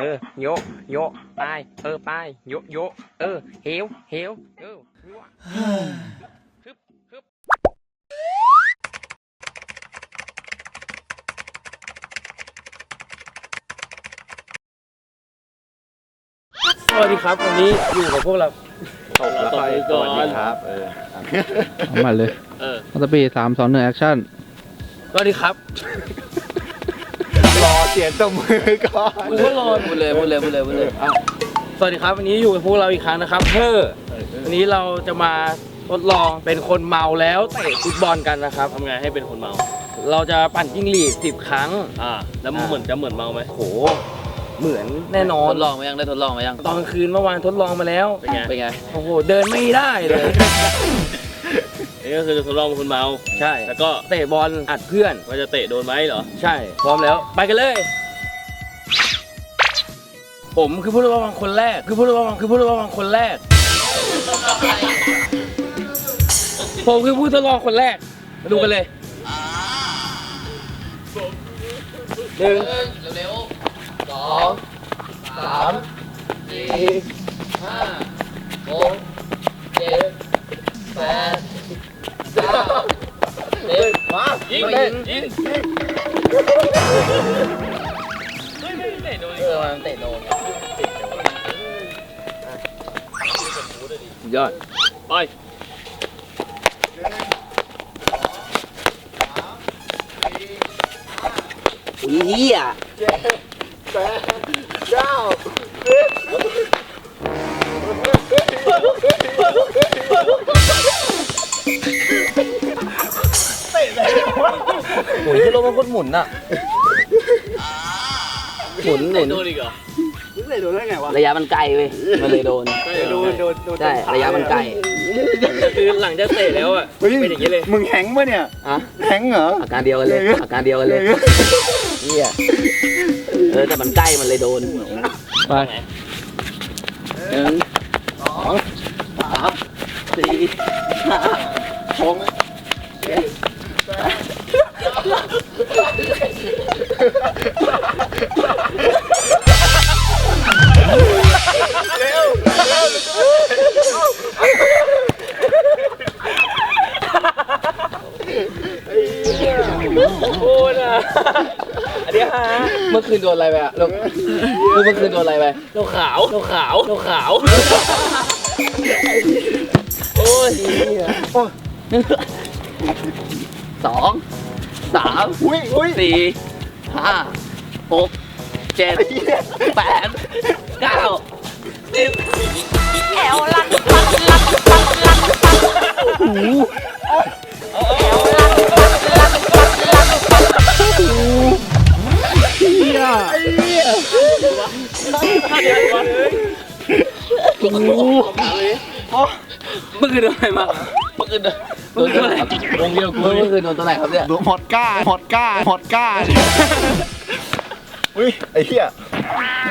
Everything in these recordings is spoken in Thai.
เออโยะโยะไปเออไปโยะโยะเออเหวเหวเออยั่วฮึบฮึบสวัสดีครับวันนี้อยู่กับพวกเราตบแล้วค่อยสวัสดีครับเออเอามาเลยเออมัตปีสามสองหนึ่งแอคชั่นสวัสดีครับรอ เสียงตบมือก่อนกูก็รอพูดเลยพูดเลยพูดเลยพูดเลยอ้าวสวัสดีครับวันนี้อยู่กับพวกเราอีกครั้งนะครับเฮ้อวันนี้เราจะมาทดลองเป็นคนเมาแล้วเตะฟุตบอลกันนะครับทำไงให้เป็นคนเมา เราจะปั่นจิ้งหรีดสิบครั้ง อ่า แล้วมันเหมือนจะเหมือนเมาไหมโห เหมือนแน่นอน ทดลองมายังได้ทดลองมายัง ตอนกลางคืนเมื่อวานทดลองมาแล้ว เป็นไง เป็นไง โอ้โห เดินไม่ได้เลย นี่ก็คือทดลองเป็นคนเมาใช่ แล้วก็เตะบอลอัดเพื่อน ว่าจะเตะโดนไหมเหรอ ใช่ พร้อมแล้ว ไปกันเลย ผมคือผู้ระวังคนแรก คือผู้ระวังคือผู้ระวังคนแรก ผมคือผู้ทดลองคนแรก มาดูกันเลยหนึ่งเร็วๆสองสามสี่ห้าหกเจ็ดแปด ยิงยิงยิงเออมันเตะโดนยอด ไปอุ้ยเหี้ย โอ้ยที่รถมันโคตรหมุนอะหมุนหมุนโดนอีกเหรอระยะมันไกลเว้ยมันเลยโดนโดนโดนโดนใช่ระยะมันไกลคือหลังจากเตะแล้วอะเฮ้ยเป็นอย่างนี้เลยมึงแฮงค์ปะเนี่ยอะแฮงค์เหรออาการเดียวกันเลยอาการเดียวกันเลยเหี้ยเออแต่มันใกล้มันเลยโดนไปหนึ่งสองสามสี่ห้าหกเจ็ด แปดอ้ยนะอันนี้ฮะเมื่อคืนโดนอะไรไปอะลูกเมื่อคืนโดนอะไรไปเราขาวเราขาวเราขาว โอ้ย สองสามอุ้ยอุ้ยสี่ห้าหกเจ็ดแปดเก้าสิบเมื่อคืนโดนอะไรมาเมื่อคืนโดนโดนตัวไหนวงเดียวกูเมื่อคืนโดนตัวไหนครับเนี่ยโดนหมดก้าหมดก้าหมดก้าอุ้ยไอ้เหี้ย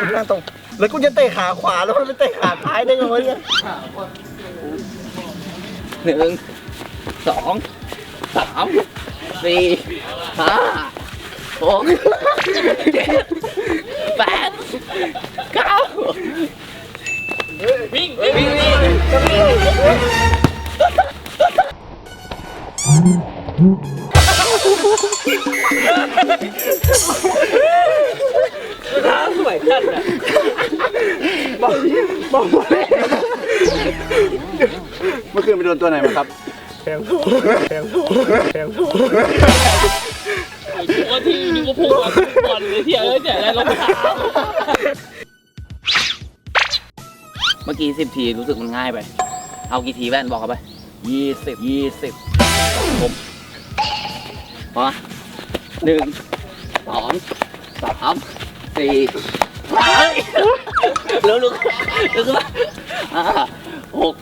มึงนั่งตรงแล้วกูจะเตะขาขวาแล้วมันไปเตะขาซ้ายได้ไงวะเนี่ยหนึ่งสองสามสี่ห้าหกเจ็ดแปดเก้าวิ่งวิ่งวิ่ง สวยจัดอะเมื่อคืนไปโดนตัวไหนมาครับกูว่าทีนึงก็พุ่งมาฟุตบอลเลยเที่ยเอ้ยแต่ได้รองเท้าเมื่อกี้สิบทีรู้สึกมันง่ายไป เอากี่ทีแว่นบอกเขาไปยี่สิบยี่สิบ ผมพอหนึ่งสองสามสี่ห้าแล้วลุกลุกขึ้นมาห้าหก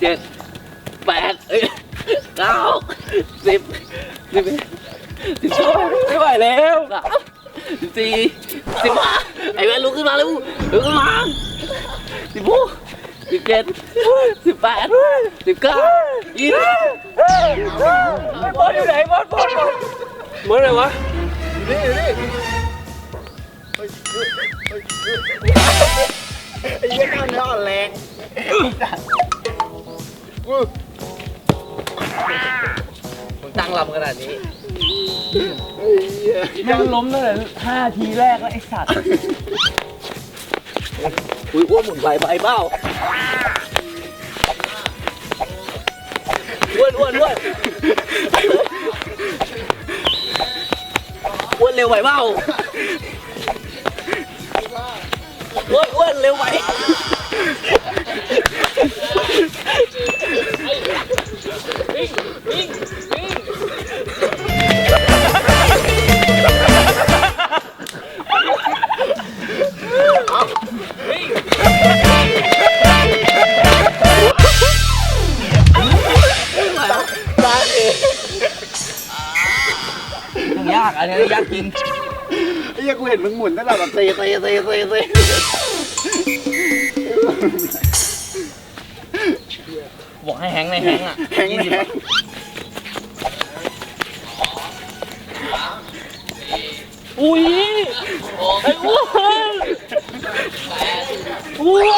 เจ็ดแปดเอ้ยเก้าสิบสิบเอ็ดสิบสองไม่ไหวแล้วสามสิบสี่สิบห้าไอ้แว่ลุกขึ้นมาเร็วลุกขึ้นมาสิบหก สิบเจ็ดสิบแปดสิบเก้ายี่สิบบอลอยู่ไหนบอลบอลบอลบอลอะไรวะนี่นี่ไอ้เหี้ยกล้ามเนื้ออ่อนแรงมึงตั้งลำขนาดนี้แม่งล้มตั้งแต่ห้าทีแรกแล้วไอ้สัตว์ อุ้ยอ้วนหมุนไปไปเปล่า อ้วนอ้วนอ้วนอ้วนเร็วไหวเปล่าอ้วนอ้วนเร็วไหวยากอั นนี้ยากจริงไอ้เหี้ยกูเห็นมึงหมุนตั้งแต่แบบเซเซเซเซเซบอกให้แฮงค์ในแฮงค์อะแข็งยี่สิบแรงอุ้ยไอ้อ้วนอุ้ย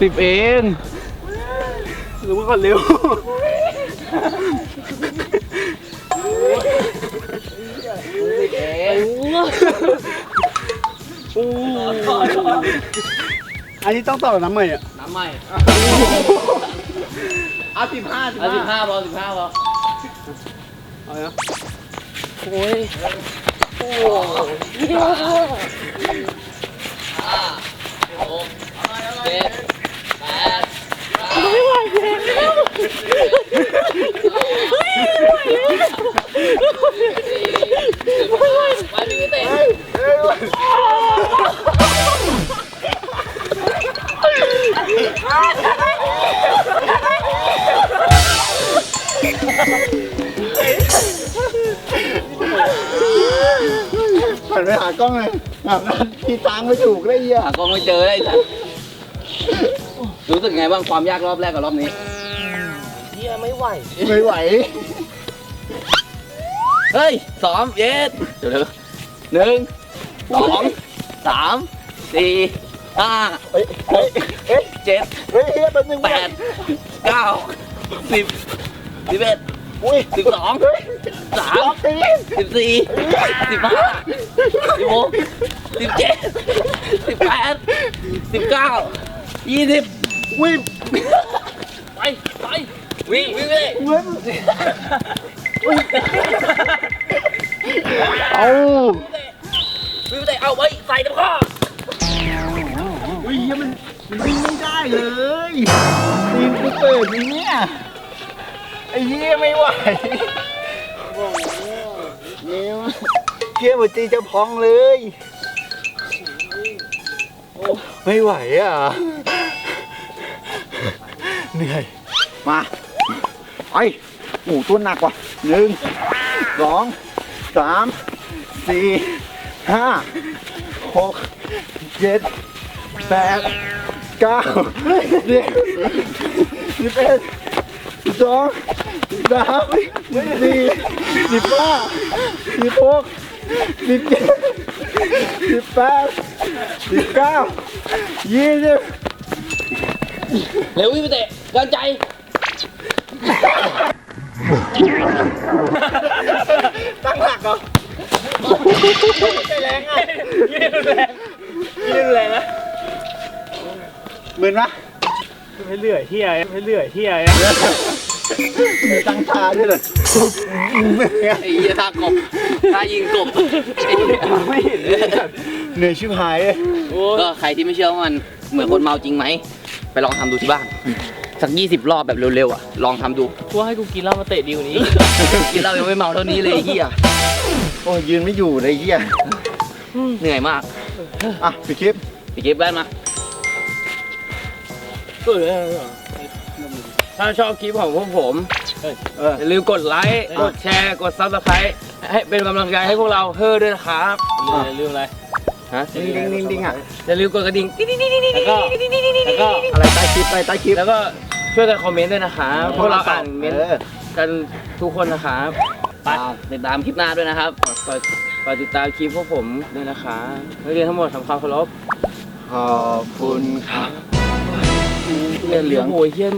สิบเองหรือว่าก่อนเร็วอันนี้ต้องต่อน้ำใหม่อะ น้ำใหม่เอาสิบห้าสิบเอาสิบห้าห้าพอสิบห้าพอเอานะ เจ็ดแปดไป หันไปหากล้องเลยแบบนั้นที่ตังไม่ถูกได้เหี้ยหากล้องไม่เจอได้จ้ะรู้สึกไงบ้างความยากรอบแรกกับรอบนี้ไม่ไหว เฮ้ยสองเย็ดเดี๋ยวเดี๋ยวหนึ่งสองสามสี่ห้าเฮ้ย เฮ้ย เฮ้ยเจ็ดเฮ้ยเฮียแป๊บนึงแปดเก้าสิบสิบเอ็ด อุ้ยสิบสองสามสิบสี่สิบห้าสิบหกสิบเจ็ดสิบแปดสิบเก้ายี่สิบวิ่งไปไปวิ่งวิ่งเลยเว้ยเอาวิ่งเลยเอาไว้ใส่ตะข้ออุ้ยมันมันวิ่งไม่ได้เลยตีนกูเปิดอย่างเนี้ย ไอ้เฮียไม่ไหวเนี่ยเฮียหัวใจจะพองเลย ไม่ไหวอะ เหนื่อย มาไปโอ้ตัวหนักว่ะหนึ่งสองสามสี่ห้าหกเจ็ดแปดเก้าสิบสิบเอ็ด สิบสองสิบสามสิบสี่สิบห้าสิบหกสิบเจ็ดสิบแปดสิบเก้ายี่สิบเร็ววิ่งไปเตะกันใจตั้งหลักเหรอใจแรงอะยืดแรงยืดแรงนะเหมือนปะไม่เลื่อยเฮียไม่เลื่อยเฮีย มีตั้งท่าด้วยเลยไม่เห็นไอ้เหี้ยท่ากบท่ายิงกบไอ้เหี้ยไม่เห็นเลยเหนื่อยชิบหายเลยก็ใครที่ไม่เชื่อว่ามันเหมือนคนเมาจริงไหม ไปลองทำดูที่บ้าน สักยี่สิบรอบแบบเร็วๆอะ ลองทำดูกูให้กูกินเหล้ามาเตะดีกว่านี้ กินเรายังไม่เมาเท่านี้เลยไอ้เฮียโอ้ยยืนไม่อยู่เลยไอ้เฮียเหนื่อยมากอะพี่คลิปไปเก็บแว่นมา ถ้าชอบคลิปของพวกผมเอออย่าลืมกดไลค์ กดแชร์ กดซับสไครต์ให้เป็นกำลังใจให้พวกเราเฮ้อด้วยนะครับลืมอะไรฮฮะดิ้งดิ้งดิ้งดิ้งอะอย่าลืมกดกระดิ่งแล้วก็แล้วก็อะไรใต้คลิปอะไรใต้คลิปแล้วก็ช่วยกันคอมเมนต์ด้วยนะครับพวกเราอ่านเมนต์เออกันทุกคนนะครับฝากติดตามคลิปหน้าด้วยนะครับฝากฝากติดตามคลิปพวกผมด้วยนะคะนักเรียนทั้งหมดทำความเคารพขอบคุณครับเรียนเหลืองโอ้ยเฮี้ย